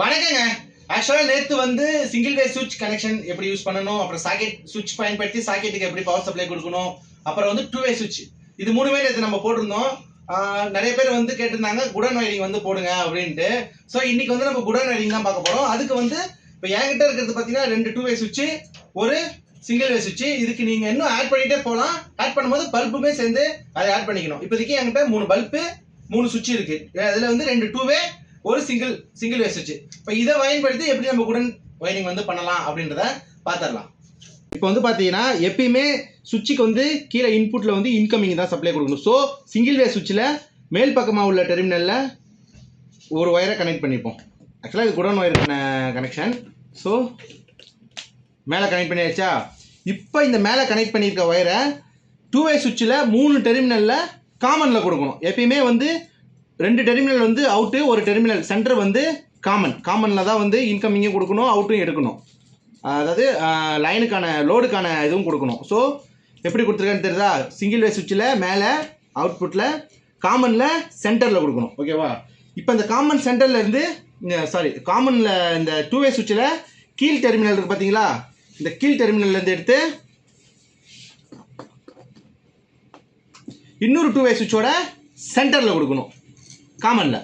வணக்கங்க. ஆக்சுவலாக நேற்று வந்து சிங்கிள் வே சுவிட்ச் கனெக்ஷன் எப்படி யூஸ் பண்ணணும் அப்புறம் சாக்கெட் சுவிட்ச் பயன்படுத்தி சாக்கெட்டுக்கு எப்படி பவர் சப்ளை கொடுக்கணும் அப்புறம் வந்து டூ வே சுவிட்ச் இது மூணுமே நேற்று நம்ம போட்டிருந்தோம். நிறைய பேர் வந்து கேட்டிருந்தாங்க குடன் வயரிங் வந்து போடுங்க அப்படின்ட்டு. ஸோ இன்னைக்கு வந்து நம்ம குடன் வயரிங் தான் பார்க்க போகிறோம் அதுக்கு வந்து இப்போ என்கிட்ட இருக்கிறது பார்த்தீங்கன்னா ரெண்டு டூ வே சுவிட்ச் ஒரு சிங்கிள் வே சுவிட்ச் இதுக்கு நீங்கள் இன்னும் ஆட் பண்ணிகிட்டே போகலாம் ஆட் பண்ணும்போது பல்புமே சேர்ந்து அதை ஆட் பண்ணிக்கணும். இப்போதைக்கு என்கிட்ட மூணு பல்பு மூணு சுவிட்ச் இருக்குது அதில் வந்து ரெண்டு டூ வே ஒரு சிங்கிள் சிங்கிள் வேஸ்டேஜ் சுவிட்ச் இப்போ இதை பயன்படுத்தி எப்படி நம்ம குடன் ஒயரிங் வந்து பண்ணலாம் அப்படின்றத பார்த்துடலாம். இப்போ வந்து பார்த்தீங்கன்னா எப்பயுமே சுவிட்சுக்கு வந்து கீழே இன்புட்டில் வந்து இன்கமிங் தான் சப்ளை கொடுக்கணும். ஸோ சிங்கிள் வே சுவிட்சில் மேல் பக்கமாக உள்ள டெர்மினலில் ஒரு ஒயரை கனெக்ட் பண்ணிப்போம். ஆக்சுவலாக இது குடன் ஒயருக்கான கனெக்ஷன் ஸோ மேலே கனெக்ட் பண்ணியாச்சா? இப்போ இந்த மேலே கனெக்ட் பண்ணியிருக்க ஒயரை டூ வே சுவிட்சில் மூணு டெர்மினலில் காமனில் கொடுக்கணும். எப்பயுமே வந்து ரெண்டு டெர்மினல் வந்து அவுட்டு ஒரு டெர்மினல் சென்டர் வந்து காமன் காமனில் தான் வந்து இன்கமிங்கும் கொடுக்கணும் அவுட்டும் எடுக்கணும். அதாவது லைனுக்கான லோடுக்கான இதுவும் கொடுக்கணும். ஸோ எப்படி கொடுத்துருக்கான்னு தெரியுதா? சிங்கிள் வே சுவிட்சில் மேலே அவுட்புட்டில் காமனில் சென்டரில் கொடுக்கணும். ஓகேவா இப்போ இந்த காமன் சென்டரில் இருந்து சாரி காமனில் இந்த டூ வே சுவிட்சில் கீழ் டெர்மினல் இருக்குது பார்த்தீங்களா இந்த கீழ் டெர்மினல்லேருந்து எடுத்து இன்னொரு டூ வே சுவிட்சோட சென்டரில் கொடுக்கணும். காமனில்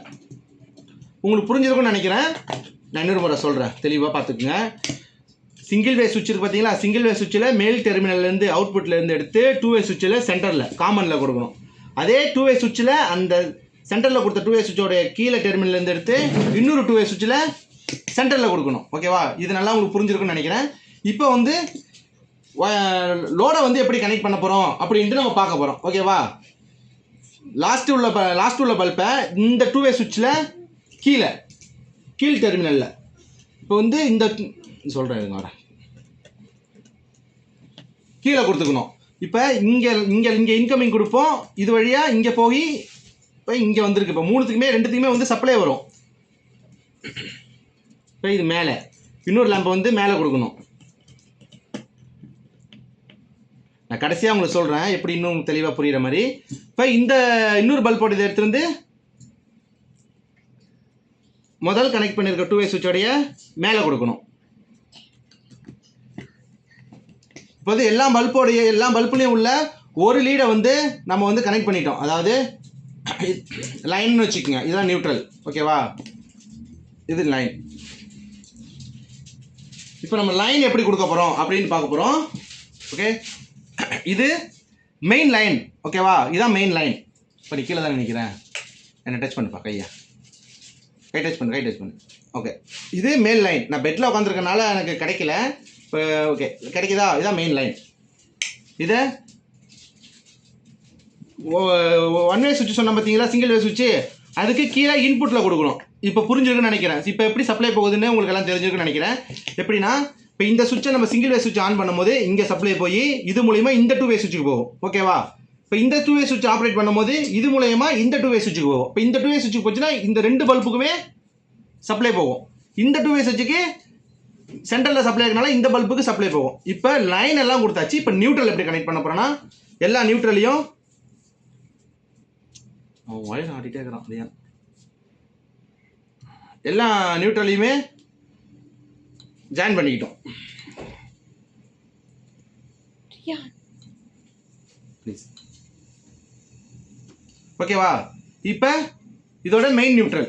உங்களுக்கு புரிஞ்சிருக்கும்னு நினைக்கிறேன். நான் இன்னொரு முறை சொல்கிறேன் தெளிவாக பார்த்துக்குங்க. சிங்கிள் வே சுவிட்ச் பார்த்தீங்களா சிங்கிள் வே சுவிட்சில் மேல் டெர்மினல்லேருந்து அவுட்புட்லேருந்து எடுத்து டூ வே சுவிட்சில் சென்டரில் காமனில் கொடுக்கணும். அதே டூ வே சுவிட்சில் அந்த சென்டரில் கொடுத்த டூ வே சுவிட்சோட கீழே டெர்மினல்லேருந்து எடுத்து இன்னொரு டூ வே சுவிட்சில் சென்டரில் கொடுக்கணும். ஓகேவா இது நல்லா உங்களுக்கு புரிஞ்சிருக்குன்னு நினைக்கிறேன். இப்போ வந்து லோடை வந்து எப்படி கனெக்ட் பண்ண போகிறோம் அப்படின்ட்டு நம்ம பார்க்க போகிறோம் ஓகேவா லாஸ்ட் உள்ள ப லாஸ்ட் உள்ள பல்பை இந்த டூ வே சுவிட்சில் கீழே கீழ் டெர்மினலில் இப்போ வந்து இந்த சொல்கிறேன் வரேன் கீழே கொடுத்துக்கணும். இப்போ இங்கே இங்கே இங்கே இன்கமிங் கொடுப்போம். இது வழியாக இங்கே போய் இப்போ இங்கே வந்திருக்கு. இப்போ மூணுத்துக்குமே ரெண்டுத்துக்குமே வந்து சப்ளை வரும். இப்போ இது மேலே. இன்னொரு லேம்பை வந்து மேலே கொடுக்கணும். நான் கடைசியாக உங்களுக்கு சொல்கிறேன் எப்படி இன்னும் தெளிவாக புரிகிற மாதிரி. இப்போ இந்த இன்னொரு பல்போட இதை எடுத்துருந்து முதல் கனெக்ட் பண்ணியிருக்க டூ வே சுவிட்சோடைய மேலே கொடுக்கணும். இப்போ வந்து எல்லா பல்போடைய எல்லா பல்புலையும் உள்ள ஒரு லீடை வந்து நம்ம வந்து கனெக்ட் பண்ணிட்டோம். அதாவது லைன் வச்சுக்கோங்க. இதுதான் நியூட்ரல் ஓகேவா இது லைன் இப்போ நம்ம லைன் எப்படி கொடுக்க போகிறோம் அப்படின்னு பார்க்க போகிறோம் ஓகே இது மெயின் லைன் ஓகேவா இதுதான் மெயின் லைன் இப்போ நீ கீழே தான் நினைக்கிறேன் என்னை டச் பண்ணுப்பா கையா. கை டச் பண்ணு கை டச் பண்ணு. ஓகே இது மேல் லைன் நான் பெட்டில் உட்காந்துருக்கனால எனக்கு கிடைக்கல. இப்போ ஓகே கிடைக்குதா? இதுதான் மெயின் லைன் இதை ஒன் வே சுவிட்ச் சொன்ன பார்த்தீங்களா? சிங்கிள் வே சுவிட்ச் அதுக்கு கீழே இன்புட்டில் கொடுக்கணும். இப்போ புரிஞ்சிருக்குன்னு நினைக்கிறேன். இப்போ எப்படி சப்ளை போகுதுன்னு உங்களுக்கு எல்லாம் தெரிஞ்சிருக்குன்னு நினைக்கிறேன். எப்படின்னா இப்போ இந்த சுவிட்சை நம்ம சிங்கிள் வே சுவிட்ச் ஆன் பண்ணும்போது இங்கே சப்ளை போய் இது மூலிமா இந்த டூ வே சுவிட்சுக்கு போகும். ஓகேவா இப்போ இந்த டூ வே சுவிட்ச் ஆப்ரேட் பண்ணும்போது இது மூலயமா இந்த டூ வே சுவிட்சுக்கு போகும். இப்போ இந்த டூ வே சுவிட்சுக்கு போச்சுன்னா இந்த ரெண்டு பல்புக்குமே சப்ளை போகும். இந்த டூ வே சுவிட்சுக்கு சென்டரில் சப்ளை இருக்கனால இந்த பல்புக்கு சப்ளை போகும். இப்போ லைன் எல்லாம் கொடுத்தாச்சு. இப்போ நியூட்ரல் எப்படி கனெக்ட் பண்ண போகிறோன்னா எல்லா நியூட்ரலையும் இருக்கிறான் எல்லா நியூட்ரலையுமே ஜாயின் பண்ணிக்கிட்டோம். ப்ளீஸ் ஓகேவா இப்போ இதோட மெயின் நியூட்ரல்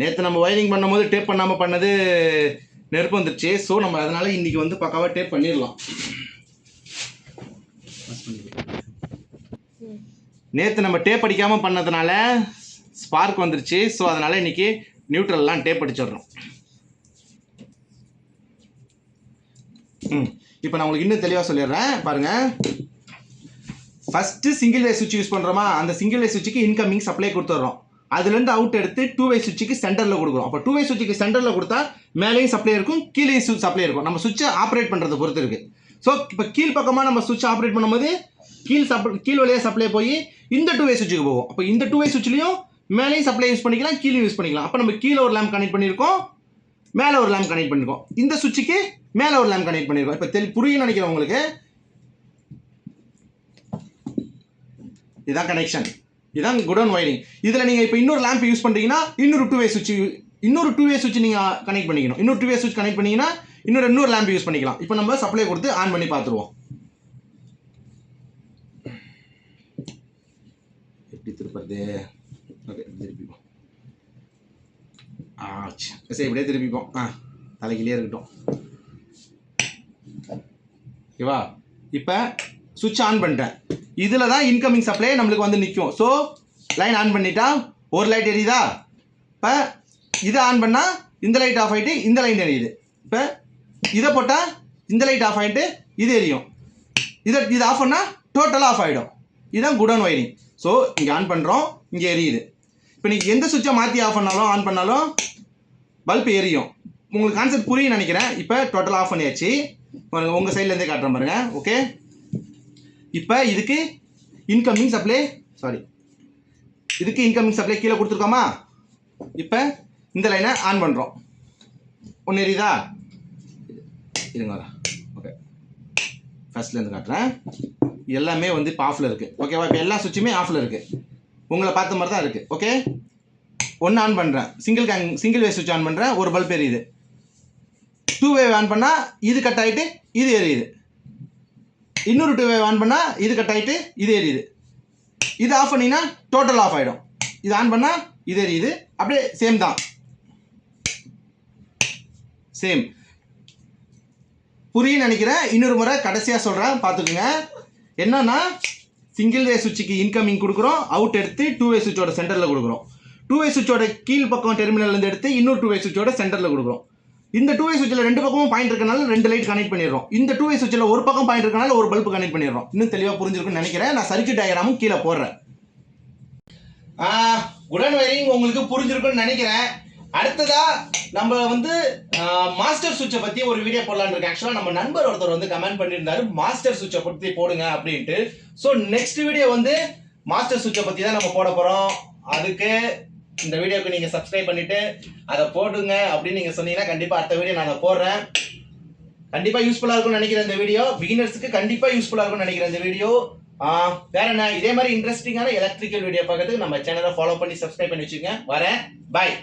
நேற்று நம்ம வயரிங் பண்ணும்போது டேப் பண்ணாமல் பண்ணது நெருப்பு வந்துருச்சு. ஸோ நம்ம அதனால இன்னைக்கு வந்து பக்காவாக டேப் பண்ணிடலாம். நேற்று நம்ம டேப் அடிக்காமல் பண்ணதுனால ஸ்பார்க் வந்துருச்சு. ஸோ அதனால் இன்னைக்கு நியூட்ரல்லாம் டேப் அடிச்சிடுறோம். ம். இப்போ நான் உங்களுக்கு இன்னும் தெளிவாக சொல்லிடுறேன். பாருங்கள் ஃபஸ்ட்டு சிங்கிள் வே சுவிட்ச் யூஸ் பண்ணுறோமா அந்த சிங்கிள் வே சுவிட்சுக்கு இன்கமிங் சப்ளை கொடுத்துட்றோம். அதுலேருந்து அவுட் எடுத்து டூ வே சுவிட்சுக்கு சென்டரில் கொடுக்குறோம். அப்போ டூ வே சுவிட்சுக்கு சென்டரில் கொடுத்தா மேலேயும் சப்ளை இருக்கும் கீழேயும் சப்ளை இருக்கும். நம்ம சுவிட்சை ஆப்ரேட் பண்ணுறதை பொறுத்து இருக்குது ஸோ இப்போ கீழ் பக்கமாக நம்ம சுவிட்ச் ஆப்ரேட் பண்ணும்போது கீழ் சப் கீழ் வழியாக சப்ளை போய் இந்த டூ வே சுவிட்சுக்கு போகும். அப்போ இந்த டூ வே சுவிட்ச்லையும் மேலேயும் சப்ளை யூஸ் பண்ணிக்கலாம் கீழே யூஸ் பண்ணிக்கலாம். அப்போ நம்ம கீழே ஒரு லேம்ப் கனெக்ட் பண்ணியிருக்கோம் மேலே ஒரு லேம்ப் கனெக்ட் பண்ணியிருக்கோம். இந்த சுவிட்சுக்கு மேலே ஒரு லேம்ப் கனெக்ட் பண்ணியிருக்கோம். இப்போ தெளி புரியும் நினைக்கிறேன் உங்களுக்கு. இதுதான் கனெக்ஷன் இதான் குடோன் ஒயரிங் இதில் நீங்கள் இப்போ இன்னொரு லேம்ப் யூஸ் பண்ணுறீங்கன்னா இன்னொரு டூ வே சுவிட்ச் இன்னொரு டூ வே சுவிட்ச் நீங்கள் கனெக்ட் பண்ணிக்கணும். இன்னொரு டூ வே சுவிட்ச் கனெக்ட் பண்ணிங்கன்னா இன்னொரு இன்னொரு லேம்ப் யூஸ் பண்ணிக்கலாம். இப்போ நம்ம சப்ளை கொடுத்து ஆன் பண்ணி பார்த்துருவோம். எப்படி திருப்பது ஓகே திருப்பிப்போம் ஆச்சு சரி இப்படியே திருப்பிப்போம். ஆ தலைக்கிலே இருக்கட்டும். ஓகேவா இப்போ சுவிட்ச் ஆன் பண்ணிட்டேன் இதில் தான் இன்கமிங் சப்ளை நம்மளுக்கு வந்து நிற்கும் ஸோ லைன் ஆன் பண்ணிட்டா ஒரு லைட் எரியுதா? இப்போ இதை ஆன் பண்ணால் இந்த லைட் ஆஃப் ஆகிட்டு இந்த லைன் எரியுது. இப்போ இதை போட்டால் இந்த லைட் ஆஃப் ஆகிட்டு இது எரியும். இதை இது ஆஃப் பண்ணால் டோட்டலாக ஆஃப் ஆகிடும் இதுதான் குடோன் ஒயரிங் ஸோ இங்கே ஆன் பண்ணுறோம் இங்கே எரியுது. இப்போ நீங்கள் எந்த சுவிட்சை மாற்றி ஆஃப் பண்ணாலும் ஆன் பண்ணாலும் பல்ப் எரியும். உங்களுக்கு கான்செப்ட் புரியும் நினைக்கிறேன். இப்போ டோட்டல் ஆஃப் பண்ணியாச்சு. உங்கள் சைட்லேருந்தே காட்டுறேன் பாருங்க. ஓகே இப்போ இதுக்கு இன்கமிங் சப்ளை சாரி இதுக்கு இன்கமிங் சப்ளை கீழே கொடுத்துருக்கோமா? இப்போ இந்த லைனை ஆன் பண்ணுறோம் ஒன்று எரியுதா? இருங்க ஓகே ஃபர்ஸ்ட்லேருந்து காட்டுறேன். எல்லாமே வந்து இப்போ ஆஃபில் இருக்குது ஓகேவா இப்போ எல்லா சுவிட்சுமே ஆஃபில் இருக்குது உங்களை பார்த்த மாதிரி தான் இருக்குது ஓகே ஒன்று ஆன் பண்ணுறேன் சிங்கிள் கேங் சிங்கிள் வே சுவிட்ச் ஆன் பண்ணுறேன் ஒரு பல்ப் எரியுது. டூ வேவ் ஆன் பண்ணால் இது கட் ஆகிட்டு இது எரியுது. இன்னொரு டூ வேவ் ஆன் பண்ணால் இது கட் ஆகிட்டு இது எரியுது. இது ஆஃப் பண்ணிங்கன்னா டோட்டல் ஆஃப் ஆகிடும் இது ஆன் பண்ணால் இது எரியுது. அப்படியே சேம் தான். சேம் புரியும் நினைக்கிறேன். இன்னொரு முறை கடைசியாக சொல்கிறேன் பார்த்துக்குங்க. என்னன்னா சிங்கிள் வே சுவிட்சுக்கு இன்கமிங் கொடுக்குறோம். அவுட் எடுத்து டூ வே சுவிட்சோட சென்டரில் கொடுக்குறோம். டூ வே சுவிட்சோட கீழ் பக்கம் டெர்மினல்லேருந்து எடுத்து இன்னொரு டூ வே சுவிட்சோட சென்டரில் கொடுக்குறோம். இந்த டூ வே சுவிட்சில் ரெண்டு பக்கமும் பாயிண்ட் இருக்கனால ரெண்டு லைட் கனெக்ட் பண்ணிடுறோம். இந்த டூ வே சுவிட்சில் ஒரு பக்கம் பாயிண்ட் இருக்கனால ஒரு பல்ப் கனெக்ட் பண்ணிடுறோம். இன்னும் தெளிவாக புரிஞ்சிருக்குன்னு நினைக்கிறேன். நான் சர்க்கியூட் டயக்ராமும் கீழே போடுறேன். உடன் வயரிங் உங்களுக்கு புரிஞ்சிருக்குன்னு நினைக்கிறேன். அடுத்ததா நம்ம வந்து மாஸ்டர் சுவிட்சை பத்தி ஒரு வீடியோ போடலான்னு இருக்கேன். ஆக்சுவலா நம்ம நண்பர் ஒருத்தர் வந்து கமெண்ட் பண்ணியிருந்தாரு. மாஸ்டர் சுவிட்சை பத்தி போடுங்க அப்படின்ட்டு. ஸோ நெக்ஸ்ட் வீடியோ வந்து மாஸ்டர் சுவிட்சை பத்தி தான் நம்ம போட போறோம். அதுக்கு இந்த வீடியோக்கு நீங்கள் சப்ஸ்கிரைப் பண்ணிவிட்டு அதை போடுங்க அப்படின்னு நீங்கள் சொன்னீங்கன்னா கண்டிப்பாக அடுத்த வீடியோ நான் போடுறேன். கண்டிப்பாக யூஸ்ஃபுல்லாக இருக்கும்னு நினைக்கிறேன் இந்த வீடியோ. பிகினர்ஸுக்கு கண்டிப்பாக யூஸ்ஃபுல்லாக இருக்கும்னு நினைக்கிறேன் இந்த வீடியோ. வேற என்ன? இதே மாதிரி இன்ட்ரெஸ்டிங்கான எலக்ட்ரிக்கல் வீடியோ பார்க்கறதுக்கு நம்ம சேனலை ஃபாலோ பண்ணி சப்ஸ்கிரைப் பண்ணி வச்சுக்கோங்க. வரேன். பாய்